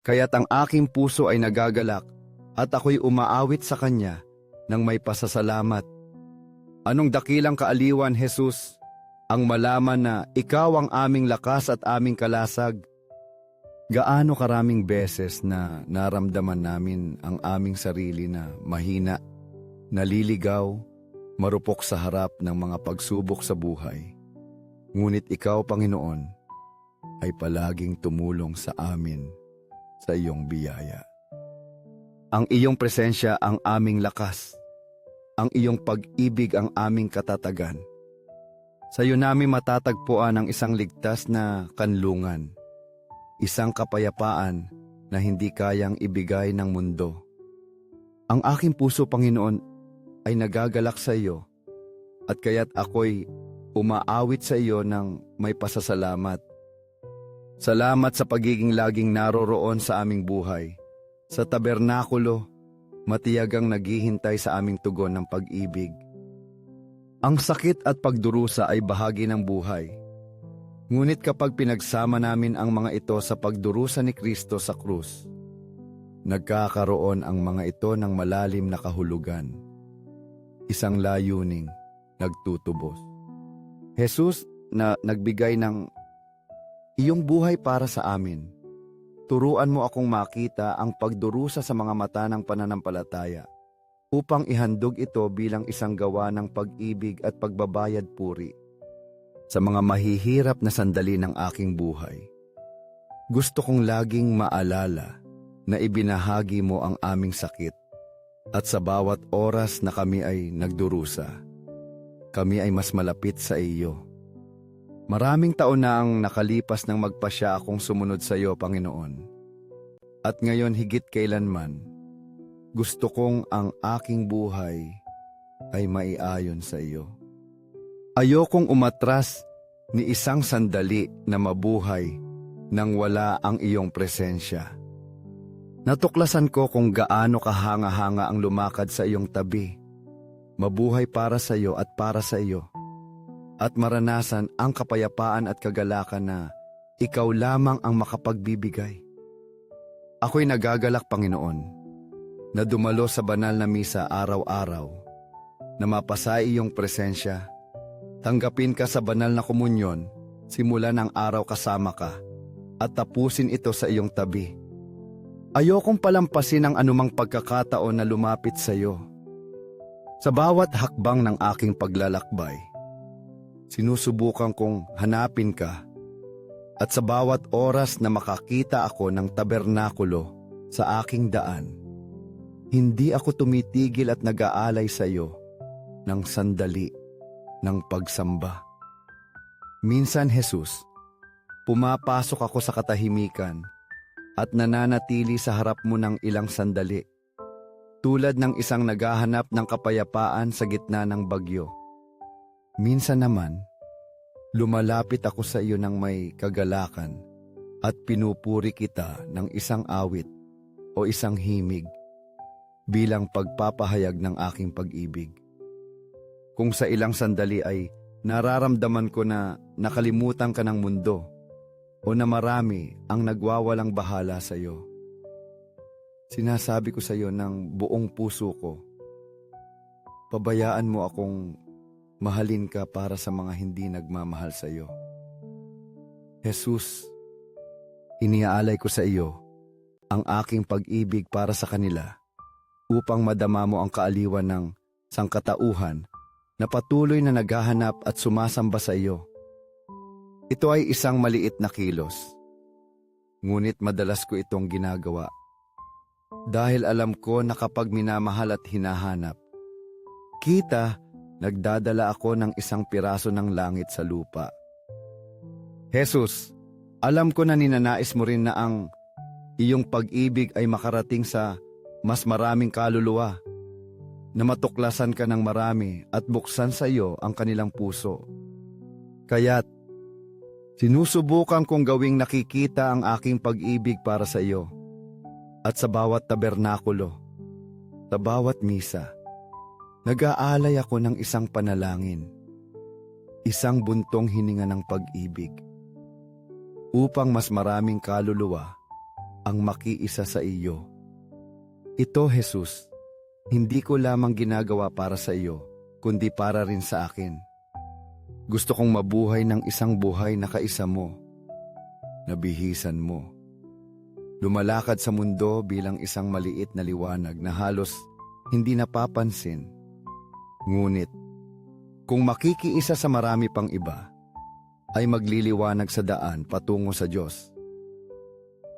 Kaya't ang aking puso ay nagagalak at ako'y umaawit sa Kanya ng may pasasalamat. Anong dakilang kaaliwan, Jesus, ang malaman na Ikaw ang aming lakas at aming kalasag? Gaano karaming beses na naramdaman namin ang aming sarili na mahina, naliligaw, marupok sa harap ng mga pagsubok sa buhay. Ngunit ikaw, Panginoon, ay palaging tumulong sa amin sa iyong biyaya. Ang iyong presensya ang aming lakas. Ang iyong pag-ibig ang aming katatagan. Sa iyo namin matatagpuan ang isang ligtas na kanlungan. Isang kapayapaan na hindi kayang ibigay ng mundo. Ang aking puso, Panginoon, ay nagagalak sa iyo at kaya't ako'y umaawit sa iyo ng may pasasalamat. Salamat sa pagiging laging naroroon sa aming buhay. Sa tabernakulo, matiyagang naghihintay sa aming tugon ng pag-ibig. Ang sakit at pagdurusa ay bahagi ng buhay. Ngunit kapag pinagsama namin ang mga ito sa pagdurusa ni Kristo sa krus, nagkakaroon ang mga ito ng malalim na kahulugan. Isang layuning nagtutubos. Jesus na nagbigay ng iyong buhay para sa amin. Turuan mo akong makita ang pagdurusa sa mga mata ng pananampalataya upang ihandog ito bilang isang gawa ng pag-ibig at pagbabayad puri sa mga mahihirap na sandali ng aking buhay. Gusto kong laging maalala na ibinahagi mo ang aming sakit at sa bawat oras na kami ay nagdurusa, kami ay mas malapit sa iyo. Maraming taon na ang nakalipas nang magpasya akong sumunod sa iyo, Panginoon. At ngayon higit kailanman, gusto kong ang aking buhay ay maiayon sa iyo. Ayokong umatras ni isang sandali na mabuhay nang wala ang iyong presensya. Natuklasan ko kung gaano kahanga-hanga ang lumakad sa iyong tabi. Mabuhay para sa iyo at para sa iyo at maranasan ang kapayapaan at kagalakan na ikaw lamang ang makapagbibigay. Ako'y nagagalak, Panginoon, na dumalo sa banal na misa araw-araw, na mapasa iyong presensya, tanggapin ka sa banal na komunyon, simula ng araw kasama ka, at tapusin ito sa iyong tabi. Ayokong palampasin ang anumang pagkakataon na lumapit sa iyo. Sa bawat hakbang ng aking paglalakbay, sinusubukan kong hanapin ka at sa bawat oras na makakita ako ng tabernakulo sa aking daan, hindi ako tumitigil at nag-aalay sa iyo ng sandali ng pagsamba. Minsan, Jesus, pumapasok ako sa katahimikan at nananatili sa harap mo ng ilang sandali, tulad ng isang naghahanap ng kapayapaan sa gitna ng bagyo. Minsan naman, lumalapit ako sa iyo ng may kagalakan at pinupuri kita ng isang awit o isang himig bilang pagpapahayag ng aking pag-ibig. Kung sa ilang sandali ay nararamdaman ko na nakalimutan ka ng mundo o na marami ang nagwawalang bahala sa iyo. Sinasabi ko sa iyo ng buong puso ko, pabayaan mo akong mahalin ka para sa mga hindi nagmamahal sa iyo. Jesus, iniaalay ko sa iyo ang aking pag-ibig para sa kanila upang madama mo ang kaaliwan ng sangkatauhan na patuloy na naghahanap at sumasamba sa iyo. Ito ay isang maliit na kilos. Ngunit madalas ko itong ginagawa. Dahil alam ko na kapag minamahal at hinahanap, kita nagdadala ako ng isang piraso ng langit sa lupa. Jesus, alam ko na ninanais mo rin na ang iyong pag-ibig ay makarating sa mas maraming kaluluwa, na matuklasan ka ng marami at buksan sa iyo ang kanilang puso. Kaya't, sinusubukan kong gawing nakikita ang aking pag-ibig para sa iyo at sa bawat tabernakulo, sa bawat misa, nag-aalay ako ng isang panalangin, isang buntong hininga ng pag-ibig, upang mas maraming kaluluwa ang makiisa sa iyo. Ito, Jesus, hindi ko lamang ginagawa para sa iyo, kundi para rin sa akin. Gusto kong mabuhay ng isang buhay na kaisa mo, nabihisan mo. Lumalakad sa mundo bilang isang maliit na liwanag na halos hindi napapansin. Ngunit, kung makikiisa sa marami pang iba, ay magliliwanag sa daan patungo sa Diyos.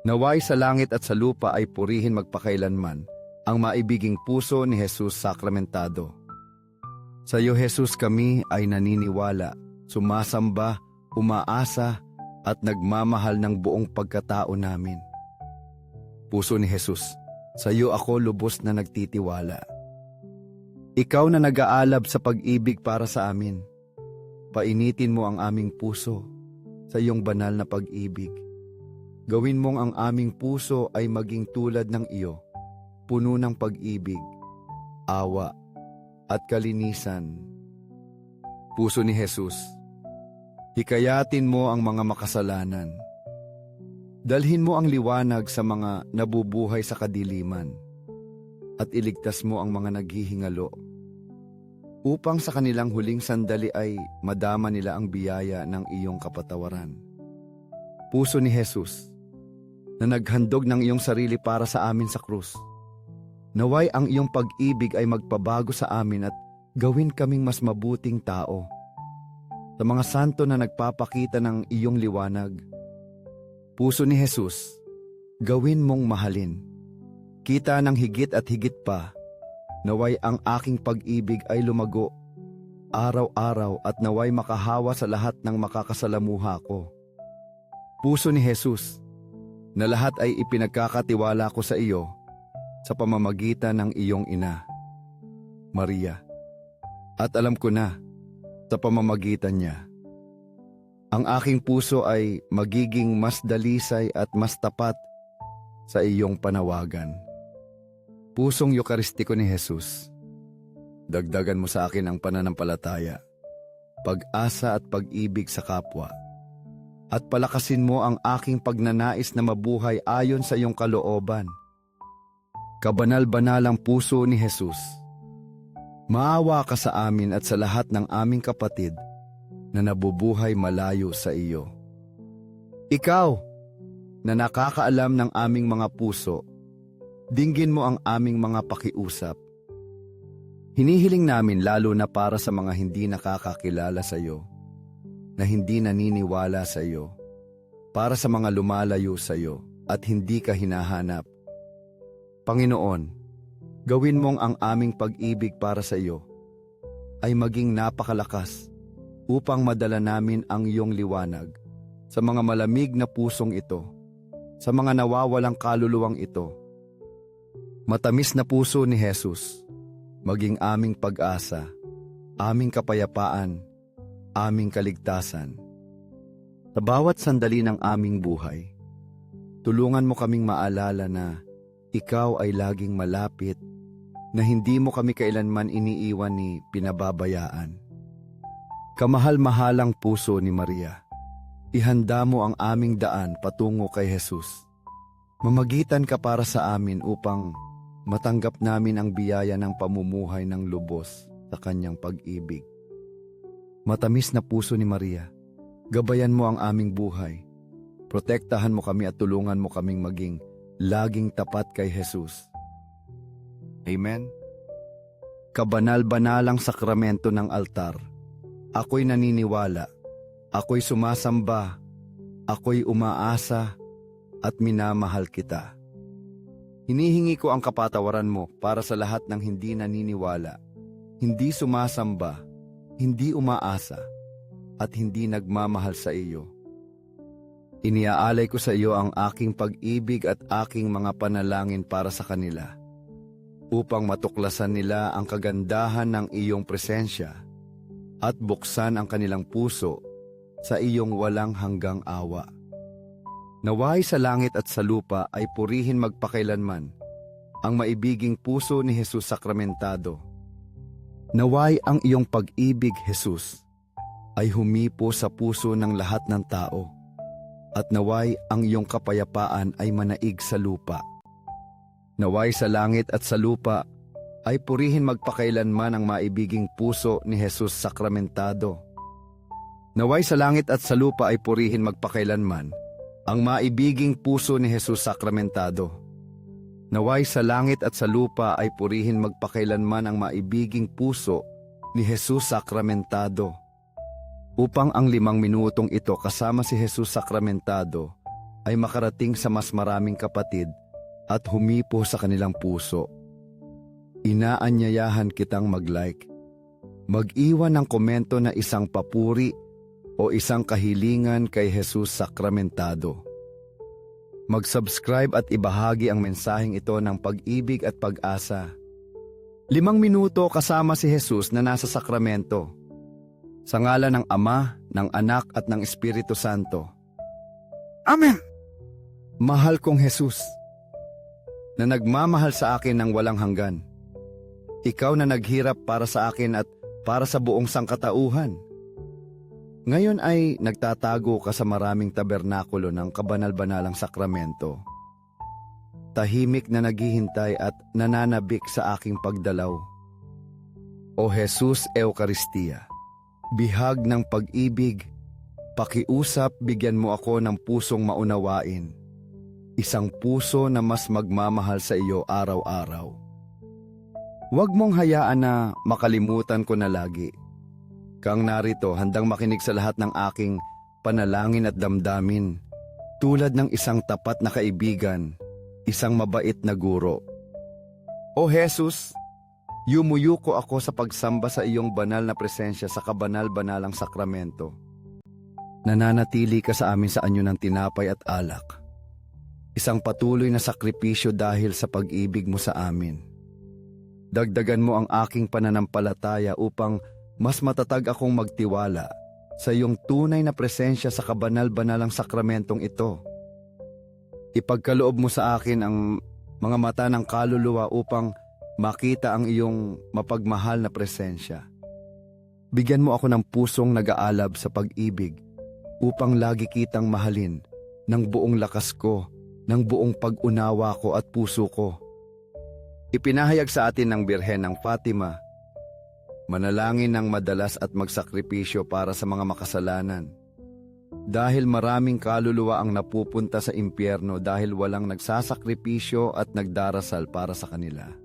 Naway sa langit at sa lupa ay purihin magpakailanman ang maibiging puso ni Jesus sakramentado. Sa iyo, Jesus, kami ay naniniwala, sumasamba, umaasa, at nagmamahal ng buong pagkatao namin. Puso ni Jesus, sa iyo ako lubos na nagtitiwala. Ikaw na nag-aalab sa pag-ibig para sa amin. Painitin mo ang aming puso sa iyong banal na pag-ibig. Gawin mong ang aming puso ay maging tulad ng iyo, puno ng pag-ibig, awa, at kalinisan. Puso ni Jesus, hikayatin mo ang mga makasalanan. Dalhin mo ang liwanag sa mga nabubuhay sa kadiliman at iligtas mo ang mga naghihingalo upang sa kanilang huling sandali ay madama nila ang biyaya ng iyong kapatawaran. Puso ni Jesus, na naghandog ng iyong sarili para sa amin sa krus. Naway ang iyong pag-ibig ay magpabago sa amin at gawin kaming mas mabuting tao. Sa mga santo na nagpapakita ng iyong liwanag, puso ni Jesus, gawin mong mahalin. Kita ng higit at higit pa Naway ang aking pag-ibig ay lumago araw-araw at naway makahawa sa lahat ng makakasalamuha ko. Puso ni Jesus, na lahat ay ipinagkakatiwala ko sa iyo sa pamamagitan ng iyong ina, Maria. At alam ko na, sa pamamagitan niya, ang aking puso ay magiging mas dalisay at mas tapat sa iyong panawagan. Pusong Eukaristiko ni Jesus, dagdagan mo sa akin ang pananampalataya, pag-asa at pag-ibig sa kapwa, at palakasin mo ang aking pagnanais na mabuhay ayon sa iyong kalooban. Kabanal-banalang puso ni Jesus, maawa ka sa amin at sa lahat ng aming kapatid na nabubuhay malayo sa iyo. Ikaw, na nakakaalam ng aming mga puso, Dinggin mo ang aming mga pakiusap. Hinihiling namin lalo na para sa mga hindi nakakakilala sa iyo, na hindi naniniwala sa iyo, para sa mga lumalayo sa iyo at hindi ka hinahanap. Panginoon, gawin mong ang aming pag-ibig para sa iyo ay maging napakalakas upang madala namin ang iyong liwanag sa mga malamig na pusong ito, sa mga nawawalang kaluluwang ito, Matamis na puso ni Jesus, maging aming pag-asa, aming kapayapaan, aming kaligtasan. Sa bawat sandali ng aming buhay, tulungan mo kaming maalala na ikaw ay laging malapit, na hindi mo kami kailanman iniiwan ni pinababayaan. Kamahal-mahalang puso ni Maria, ihanda mo ang aming daan patungo kay Jesus. Mamagitan ka para sa amin upang matanggap namin ang biyaya ng pamumuhay ng lubos sa kanyang pag-ibig. Matamis na puso ni Maria, gabayan mo ang aming buhay. Protektahan mo kami at tulungan mo kaming maging laging tapat kay Jesus. Amen. Kabanal-banalang sakramento ng altar. Ako'y naniniwala. Ako'y sumasamba. Ako'y umaasa at minamahal kita. Hinihingi ko ang kapatawaran mo para sa lahat ng hindi naniniwala, hindi sumasamba, hindi umaasa, at hindi nagmamahal sa iyo. Iniaalay ko sa iyo ang aking pag-ibig at aking mga panalangin para sa kanila, upang matuklasan nila ang kagandahan ng iyong presensya at buksan ang kanilang puso sa iyong walang hanggang awa. Naway sa langit at sa lupa ay purihin magpakailanman ang maibiging puso ni Jesus sakramentado. Naway ang iyong pag-ibig, Jesus, ay humipo sa puso ng lahat ng tao. at naway ang iyong kapayapaan ay manaig sa lupa. Naway sa langit at sa lupa ay purihin magpakailanman ang maibiging puso ni Jesus sakramentado. Naway sa langit at sa lupa ay purihin magpakailanman ang maibiging puso ni Jesus sakramentado. Naway sa langit at sa lupa ay purihin magpakailanman ang maibiging puso ni Jesus sakramentado. Upang ang limang minutong ito kasama si Jesus sakramentado ay makarating sa mas maraming kapatid at humipo sa kanilang puso. Inaanyayahan kitang mag-like. Mag-iwan ng komento na isang papuri o isang kahilingan kay Jesus sakramentado. Mag-subscribe at ibahagi ang mensaheng ito ng pag-ibig at pag-asa. Limang minuto kasama si Jesus na nasa sakramento. Sa ngalan ng Ama, ng Anak at ng Espiritu Santo. Amen. Mahal kong Jesus, na nagmamahal sa akin ng walang hanggan. Ikaw na naghirap para sa akin at para sa buong sangkatauhan. Ngayon ay nagtatago ka sa maraming tabernakulo ng kabanal-banalang sakramento. Tahimik na naghihintay at nananabik sa aking pagdalaw. O Jesus Eucharistia, bihag ng pag-ibig, pakiusap bigyan mo ako ng pusong maunawain. Isang puso na mas magmamahal sa iyo araw-araw. Huwag mong hayaan na makalimutan ko na lagi kang narito handang makinig sa lahat ng aking panalangin at damdamin, tulad ng isang tapat na kaibigan, isang mabait na guro. O Jesus, yumuyuko ako sa pagsamba sa iyong banal na presensya sa kabanal-banalang sakramento. Nananatili ka sa amin sa anyo ng tinapay at alak. Isang patuloy na sakripisyo dahil sa pag-ibig mo sa amin. Dagdagan mo ang aking pananampalataya upang mas matatag akong magtiwala sa iyong tunay na presensya sa kabanal-banalang sakramentong ito. Ipagkaloob mo sa akin ang mga mata ng kaluluwa upang makita ang iyong mapagmahal na presensya. Bigyan mo ako ng pusong nag-aalab sa pag-ibig upang lagi kitang mahalin ng buong lakas ko, ng buong pag-unawa ko at puso ko. Ipinahayag sa atin ng Birhen ng Fatima manalangin ng madalas at magsakripisyo para sa mga makasalanan. Dahil maraming kaluluwa ang napupunta sa impyerno dahil walang nagsasakripisyo at nagdarasal para sa kanila.